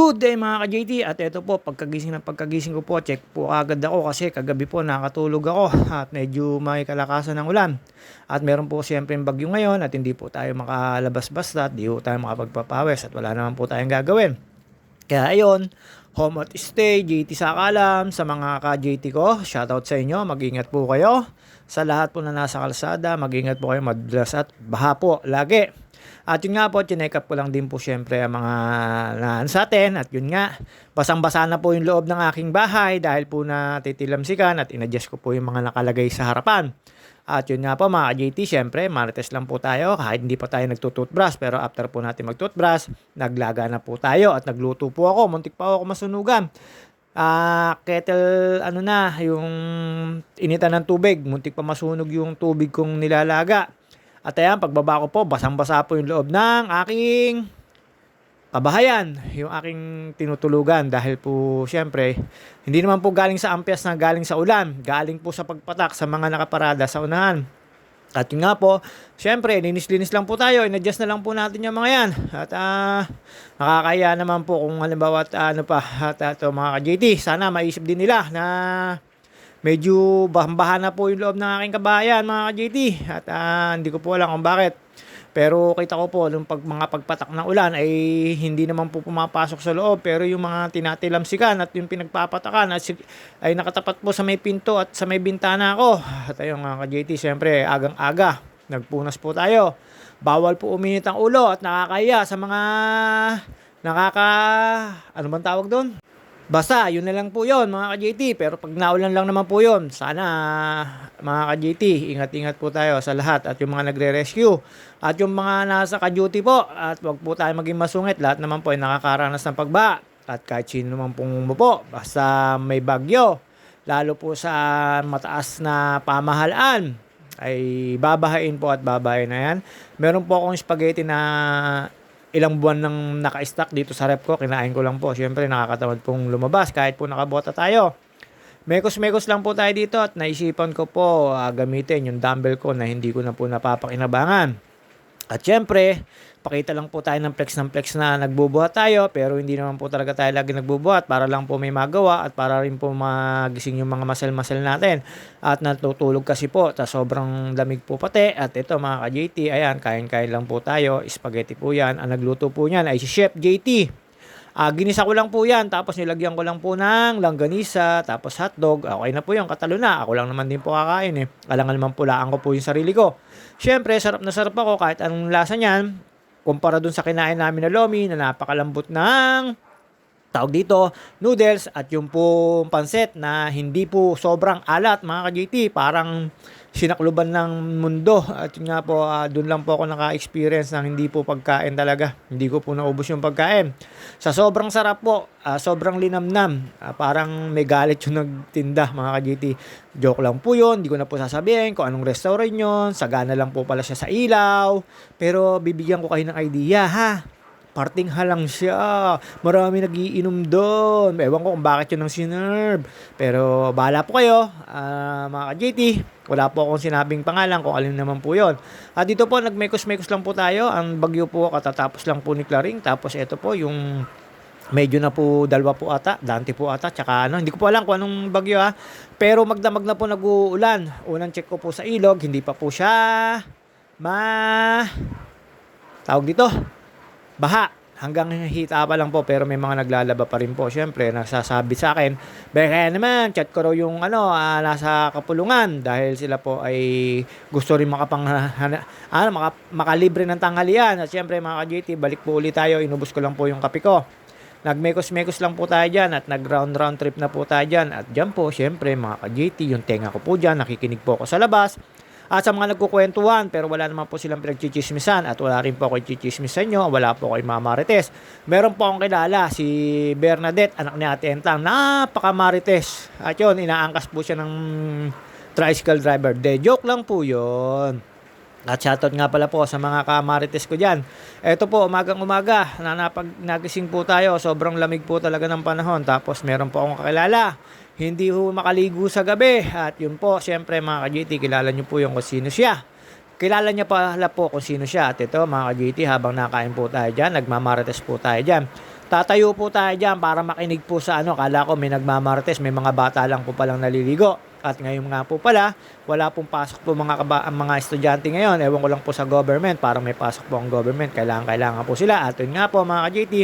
Good day mga ka-JT at ito po pagkagising ng pagkagising ko po check po agad ako kasi kagabi po nakatulog ako at medyo may kalakasan ng ulan. At meron po siyempre bagyo ngayon at hindi po tayo makalabas basta at di po tayo makapagpapawis at wala naman po tayong gagawin. Kaya ayun home at stay JT sa kalam. Sa mga ka-JT ko shoutout sa inyo. Mag-ingat po kayo. Sa lahat po na nasa kalsada mag-ingat po kayo madulas at baha po lagi at yun nga po, chinek up ko lang din po syempre ang mga naan sa atin. At yun nga, basang-basa na po yung loob ng aking bahay dahil po na titilamsikan at inadjust ko po yung mga nakalagay sa harapan. At yun nga po mga JT, syempre, marites lang po tayo kahit hindi pa tayo nagtututbrush. Pero after po natin magtutbrush, naglaga na po tayo at nagluto po ako. Muntik pa ako masunugan. Ah, kettle ano na, yung initan ng tubig. Muntik pa masunog yung tubig kong nilalaga. At ayan, pagbaba ko po, basang-basa po yung loob ng aking kabahayan, yung aking tinutulugan dahil po syempre, hindi naman po galing sa ampias na galing sa ulan, galing po sa pagpatak sa mga nakaparada sa unahan. At yun nga po, syempre, linis-linis lang po tayo, in-adjust na lang po natin yung mga yan. At ah, nakakaya naman po kung halimbawa at ano pa, at ito mga ka-JT, sana maisip din nila na medyo bahan na po yung loob ng aking kabayan mga ka-JT at uh, hindi ko po alam kung bakit. Pero kita ko po nung pag mga pagpatak ng ulan ay hindi naman po pumapasok sa loob. Pero yung mga tinatilamsikan at yung pinagpapatakan at ay nakatapat po sa may pinto at sa may bintana ko at ayun mga ka-JT syempre agang aga nagpunas po tayo. Bawal po uminit ang ulo at nakakaya sa mga nakaka ano bang tawag doon Basta, yun na lang po yun mga ka-JT. Pero pag naulan lang naman po yun, sana mga ka-JT, ingat-ingat po tayo sa lahat at yung mga nagre-rescue. At yung mga nasa ka-duty po, at wag po tayo maging masungit. Lahat naman po ay nakakaranas ng pagba. At kahit sino naman pong umupo, basta may bagyo, lalo po sa mataas na pamahalaan, ay babahain po at babahain na yan. Meron po akong spaghetti na ilang buwan nang naka-stock dito sa rep ko, kinain ko lang po. Siyempre, nakakatamad pong lumabas kahit po nakabota tayo. Mekos-mekos lang po tayo dito at naisipan ko po uh, gamitin yung dumbbell ko na hindi ko na po napapakinabangan. At syempre, pakita lang po tayo ng flex ng flex na nagbubuhat tayo pero hindi naman po talaga tayo lagi nagbubuhat para lang po may magawa at para rin po magising yung mga muscle-muscle natin at natutulog kasi po ta sobrang lamig po pati at ito mga ka-JT ayan kain-kain lang po tayo spaghetti po yan ang nagluto po niyan ay si Chef JT Uh, ginisa ko lang po yan, tapos nilagyan ko lang po ng langganisa, tapos hotdog. Okay na po yung katalo na. Ako lang naman din po kakain eh. Alangan naman pulaan ko po yung sarili ko. Siyempre, sarap na sarap ako kahit anong lasa niyan kumpara dun sa kinain namin na lomi na napakalambot ng tawag dito, noodles at yung po pansit na hindi po sobrang alat mga ka-JT, parang sinakluban ng mundo. At yun nga po uh, doon lang po ako naka-experience ng hindi po pagkain talaga. Hindi ko po naubos yung pagkain. Sa sobrang sarap po uh, sobrang linamnam. Uh, parang may galit yung nagtinda mga ka-GT joke lang po yun hindi ko na po sasabihin kung anong restaurant yun. Sagana lang po pala siya sa ilaw. Pero bibigyan ko kayo ng idea ha Parting halang siya. Marami nagiinom doon. Ewan ko kung bakit yun ang sinerve. Pero bahala po kayo, uh, mga ka-JT. Wala po akong sinabing pangalan kung alin naman po yon. At dito po, nagmekos-mekos lang po tayo. Ang bagyo po, katatapos lang po ni Claring. Tapos ito po, yung medyo na po dalawa po ata, dante po ata, tsaka ano, hindi ko po alam kung anong bagyo ha. Pero magdamag na po nag-uulan. Unang check ko po sa ilog, hindi pa po siya ma tawag dito baha. Hanggang hita pa lang po pero may mga naglalaba pa rin po. Syempre nagsasabi sa akin kaya naman chat ko raw yung ano uh, nasa kapulungan. Dahil sila po ay gusto rin makapang ano, maka, makalibre ng tanghalian. At syempre mga ka-JT balik po ulit tayo. Inubos ko lang po yung kape ko. Nagmekos-mekos lang po tayo dyan at nag-round round trip na po tayo dyan. At dyan po syempre mga ka-JT yung tenga ko po dyan nakikinig po ako sa labas at sa mga nagkukwentuhan, pero wala naman po silang pinagchichismisan at wala rin po ako chichismisan nyo, wala po kay Mama Marites. Meron po akong kilala, si Bernadette, anak ni Ate Entang, napaka Marites. At yun, inaangkas po siya ng tricycle driver. De, joke lang po yun. At shoutout nga pala po sa mga kamarites ko dyan. Ito po, umagang umaga, na napag nagising po tayo, sobrang lamig po talaga ng panahon. Tapos meron po akong kakilala hindi ho makaligo sa gabi. At yun po, siyempre mga ka-GT, kilala nyo po yung kung sino siya. Kilala niya pala po kung sino siya. At ito mga ka-GT, habang nakain po tayo dyan, nagmamarites po tayo dyan. Tatayo po tayo dyan para makinig po sa ano. Kala ko may nagmamartes, may mga bata lang po palang naliligo. At ngayon nga po pala, wala pong pasok po mga, kaba, mga estudyante ngayon. Ewan ko lang po sa government, parang may pasok po ang government. Kailangan, kailangan po sila. At yun nga po mga ka-JT,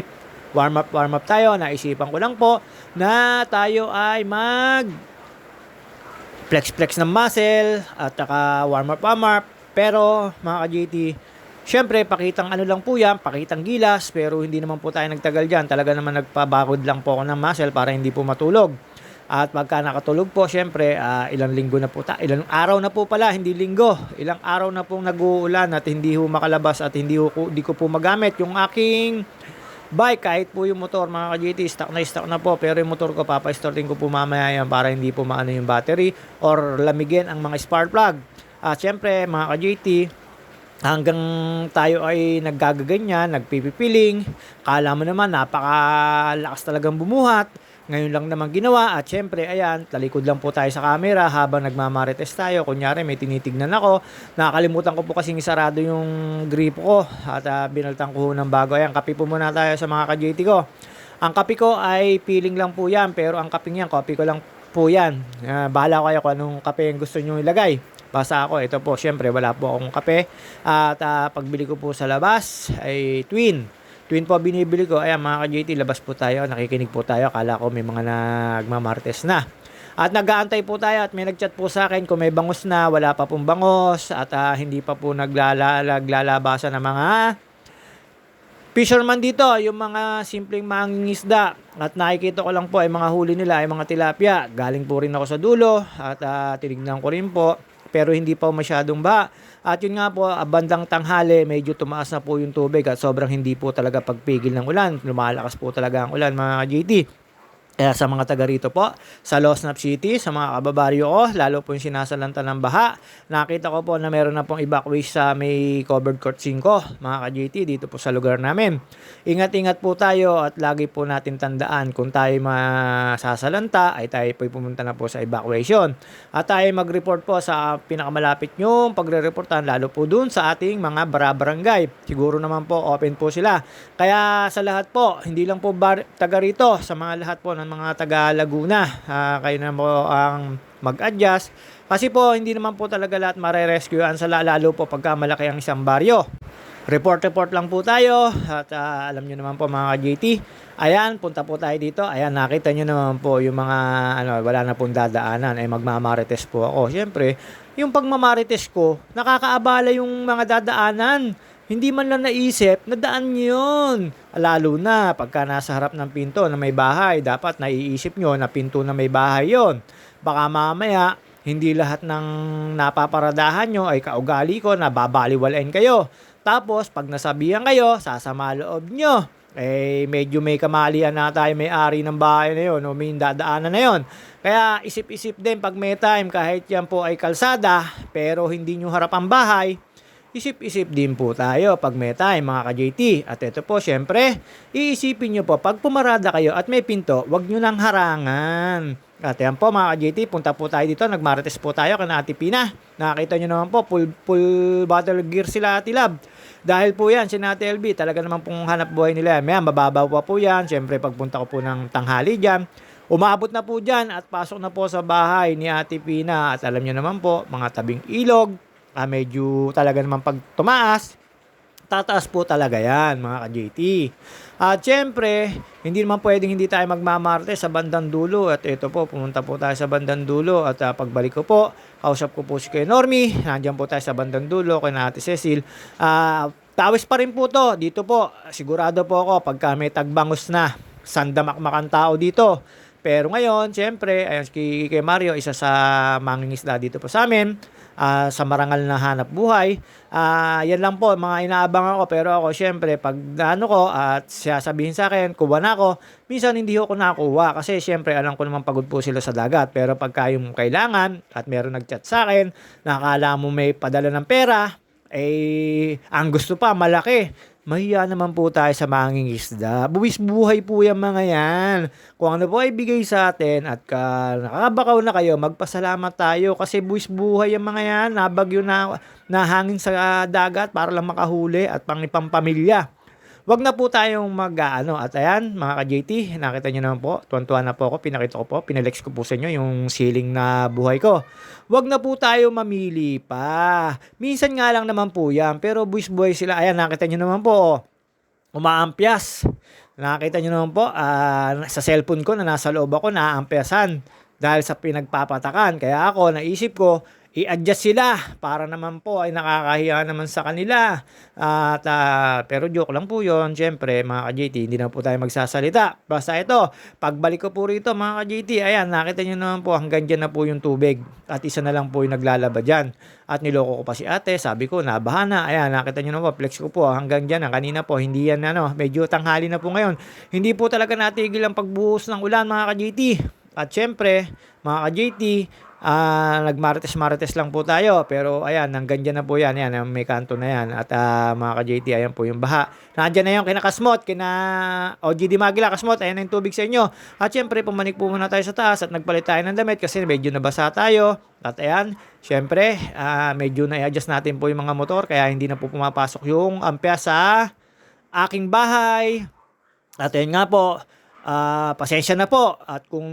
warm up, warm up tayo. Naisipan ko lang po na tayo ay mag flex-flex ng muscle at saka warm up, warm up. Pero mga ka-JT, Siyempre, pakitang ano lang po yan, pakitang gilas, pero hindi naman po tayo nagtagal dyan. Talaga naman nagpabakod lang po ako ng muscle para hindi po matulog. At pagka nakatulog po, siyempre, uh, ilang linggo na po ta, ilang araw na po pala, hindi linggo. Ilang araw na pong nag-uulan at hindi ho makalabas at hindi, ho, hindi ko po magamit yung aking bike kahit po yung motor mga ka-GT stock na stock na po pero yung motor ko papastarting ko po mamaya yan para hindi po maano yung battery or lamigin ang mga spark plug at syempre mga ka-GT hanggang tayo ay naggagaganyan, nagpipipiling, kala mo naman napakalakas talagang bumuhat. Ngayon lang naman ginawa at syempre ayan, talikod lang po tayo sa camera habang nagmamarites tayo. Kunyari may tinitignan ako. Nakakalimutan ko po kasing isarado yung gripo ko at uh, binaltan ko ng bago. Ayan, kape po muna tayo sa mga ka-JT ko. Ang kape ko ay peeling lang po yan pero ang kaping yan, copy ko lang po yan. Uh, bahala kayo kung anong kape yung gusto nyo ilagay. Basta ako, ito po, syempre wala po akong kape. At uh, pagbili ko po sa labas ay twin. Twin po binibili ko. Ayan mga ka-JT, labas po tayo. Nakikinig po tayo. Kala ko may mga nagmamartes na. At nag-aantay po tayo at may nag-chat po sa akin kung may bangos na, wala pa pong bangos at uh, hindi pa po naglala, ng mga fisherman dito, yung mga simpleng mangingisda. At nakikita ko lang po ay mga huli nila ay mga tilapia. Galing po rin ako sa dulo at uh, tinignan ko rin po pero hindi pa masyadong ba. At yun nga po, bandang tanghali, medyo tumaas na po yung tubig at sobrang hindi po talaga pagpigil ng ulan. Lumalakas po talaga ang ulan mga GT. Kaya sa mga taga rito po, sa Losnap City, sa mga kababaryo ko, lalo po yung sinasalanta ng baha, nakita ko po na meron na pong evacuate sa may covered court 5, mga ka-JT, dito po sa lugar namin. Ingat-ingat po tayo at lagi po natin tandaan kung tayo masasalanta, ay tayo po pumunta na po sa evacuation. At tayo mag-report po sa pinakamalapit nyo, pagre-reportan, lalo po dun sa ating mga barabarangay. Siguro naman po, open po sila. Kaya sa lahat po, hindi lang po bar- taga rito, sa mga lahat po mga taga Laguna. Uh, kayo na po ang mag-adjust. Kasi po, hindi naman po talaga lahat mare-rescuean sa lalo po pagka malaki ang isang baryo. Report-report lang po tayo at uh, alam nyo naman po mga JT. Ayan, punta po tayo dito. Ayan, nakita nyo naman po yung mga ano, wala na pong dadaanan. Ay magmamarites po ako. Siyempre, yung pagmamarites ko, nakakaabala yung mga dadaanan. Hindi man lang naisip, nadaan yun. Lalo na pagka nasa harap ng pinto na may bahay, dapat naiisip nyo na pinto na may bahay yon. Baka mamaya, hindi lahat ng napaparadahan nyo ay kaugali ko na babaliwalain kayo. Tapos, pag nasabihan kayo, sasama loob nyo. Eh, medyo may kamalian na tayo may-ari ng bahay na yun o may dadaanan na yon. Kaya isip-isip din pag may time, kahit yan po ay kalsada, pero hindi nyo harap ang bahay, isip-isip din po tayo pag may time mga ka-JT. At ito po, syempre, iisipin nyo po, pag pumarada kayo at may pinto, wag nyo nang harangan. At yan po mga ka-JT, punta po tayo dito, nagmarites po tayo kana Ate Pina. Nakakita nyo naman po, full, full battle gear sila Ate Lab. Dahil po yan, si Ate LB, talaga naman pong hanap buhay nila. May mababaw pa po yan. Syempre, pagpunta ko po ng tanghali dyan, Umabot na po dyan at pasok na po sa bahay ni Ate Pina. At alam nyo naman po, mga tabing ilog, uh, medyo talaga naman pag tumaas, tataas po talaga yan mga ka-JT. At syempre, hindi naman pwedeng hindi tayo magmamarte sa bandang dulo. At ito po, pumunta po tayo sa bandang dulo. At uh, pagbalik ko po, kausap ko po si Kuya Normie. Nandiyan po tayo sa bandang dulo, kay Ate Cecil. Uh, tawis pa rin po to. Dito po, sigurado po ako, pagka may tagbangos na, sandamakmakan tao dito. Pero ngayon, syempre, ayan kay, kay Mario, isa sa mangingisda dito po sa amin uh, sa marangal na hanap buhay. Uh, yan lang po, mga inaabang ako. Pero ako, syempre, pag ano ko at siya sabihin sa akin, kuha na ako, minsan hindi ako nakuha. Kasi syempre, alam ko naman pagod po sila sa dagat. Pero pagka yung kailangan at meron nagchat sa akin, nakala mo may padala ng pera, eh, ang gusto pa, malaki. Mahiya naman po tayo sa manging isda. Buwis buhay po yung mga yan. Kung ano po ay bigay sa atin at ka, nakabakaw na kayo, magpasalamat tayo kasi buwis buhay yung mga yan. Nabagyo na, nahangin sa dagat para lang makahuli at pangipampamilya. Wag na po tayong mag ano at ayan mga ka-JT, nakita nyo naman po, tuwan-tuwa na po ako, pinakita ko po, pinalex ko po sa inyo yung ceiling na buhay ko. Wag na po tayo mamili pa. Minsan nga lang naman po yan, pero buwis-buhay sila. Ayan, nakita nyo naman po, oh umaampias. Nakita nyo naman po, ah, sa cellphone ko na nasa loob ako, naaampiasan dahil sa pinagpapatakan. Kaya ako, naisip ko, i-adjust sila para naman po ay nakakahiya naman sa kanila. At, ah, pero joke lang po yon Siyempre, mga ka-JT, hindi na po tayo magsasalita. Basta ito, pagbalik ko po rito, mga ka-JT, ayan, nakita nyo naman po, hanggang dyan na po yung tubig. At isa na lang po yung naglalaba dyan. At niloko ko pa si ate, sabi ko, nabahan na. Ayan, nakita nyo naman po, flex ko po, hanggang dyan na. Kanina po, hindi yan, ano, medyo tanghali na po ngayon. Hindi po talaga natigil ang pagbuhos ng ulan, mga ka-JT. At syempre, mga ka-JT, ah nagmarites-marites lang po tayo. Pero ayan, hanggang dyan na po yan. Yan, may kanto na yan. At ah, mga ka-JT, ayan po yung baha. Nandyan na yung kinakasmot, kina OGD Magila, kasmot, ayan na yung tubig sa inyo. At syempre, pumanik po muna tayo sa taas at nagpalit tayo ng damit kasi medyo nabasa tayo. At ayan, syempre, ah, medyo na-adjust natin po yung mga motor kaya hindi na po pumapasok yung ampya sa aking bahay. At ayun nga po, ah pasensya na po. At kung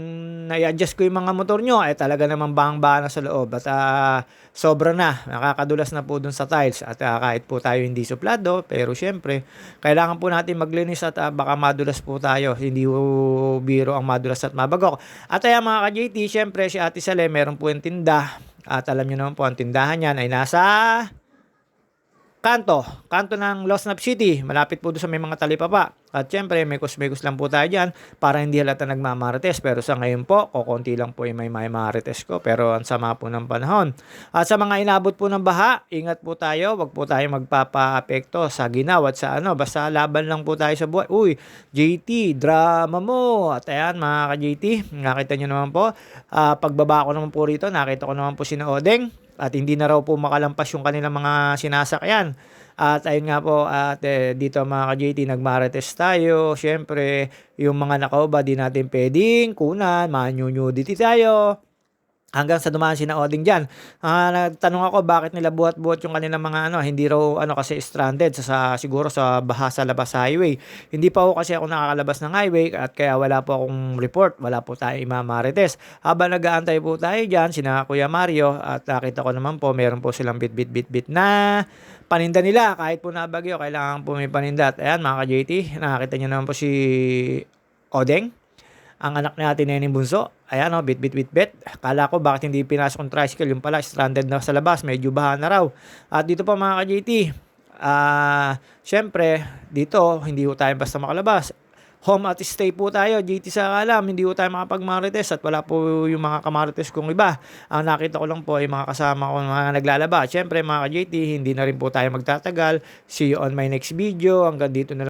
na-adjust ko yung mga motor nyo, ay talaga namang bahang-baha na sa loob. At ah, sobra na, nakakadulas na po dun sa tiles. At ah, kahit po tayo hindi suplado, pero syempre, kailangan po natin maglinis at ah, baka madulas po tayo. Hindi po biro ang madulas at mabagok. At ayan mga ka-JT, syempre si Ate Sale, meron po yung tinda. At alam nyo naman po, ang tindahan niyan ay nasa kanto, kanto ng Los Nap City, malapit po doon sa may mga talipapa. At syempre, may kusmikos lang po tayo dyan para hindi halata nagmamarites. Pero sa ngayon po, kukunti lang po yung may may marites ko. Pero ang sama po ng panahon. At sa mga inabot po ng baha, ingat po tayo. Huwag po tayo magpapa-apekto sa ginaw at sa ano. Basta laban lang po tayo sa buhay. Uy, JT, drama mo. At ayan, mga ka-JT, nakita nyo naman po. ah, pagbaba ko naman po rito, nakita ko naman po si Odeng at hindi na raw po makalampas yung kanilang mga sinasakyan. At ayun nga po, at eh, dito mga ka-JT, nagmarites tayo. Siyempre, yung mga nakauba, di natin pwedeng kunan, manyunudity tayo. Hanggang sa dumaan si na Oding dyan. Ah, nagtanong ako bakit nila buhat-buhat yung kanilang mga ano, hindi raw ano kasi stranded sa, sa siguro sa baha sa labas sa highway. Hindi pa ako kasi ako nakakalabas ng highway at kaya wala po akong report, wala po tayo imamarites. Habang nag-aantay po tayo dyan, sina Kuya Mario at nakita ko naman po meron po silang bit-bit-bit-bit na paninda nila. Kahit po nabagyo, kailangan po may paninda. At ayan mga ka-JT, nakakita nyo naman po si Odeng ang anak natin na yung bunso. Ayan o, bit bit bit bit. Kala ko bakit hindi pinasok ng tricycle. Yung pala, stranded na sa labas. Medyo baha na raw. At dito pa mga ka-JT, ah, syempre, dito, hindi ko tayo basta makalabas. Home at stay po tayo, JT sa alam, hindi po tayo makapag-marites at wala po yung mga kamarites kong iba. Ang nakita ko lang po ay mga kasama ko mga naglalaba. Syempre mga ka-JT, hindi na rin po tayo magtatagal. See you on my next video. Hanggang dito na lang.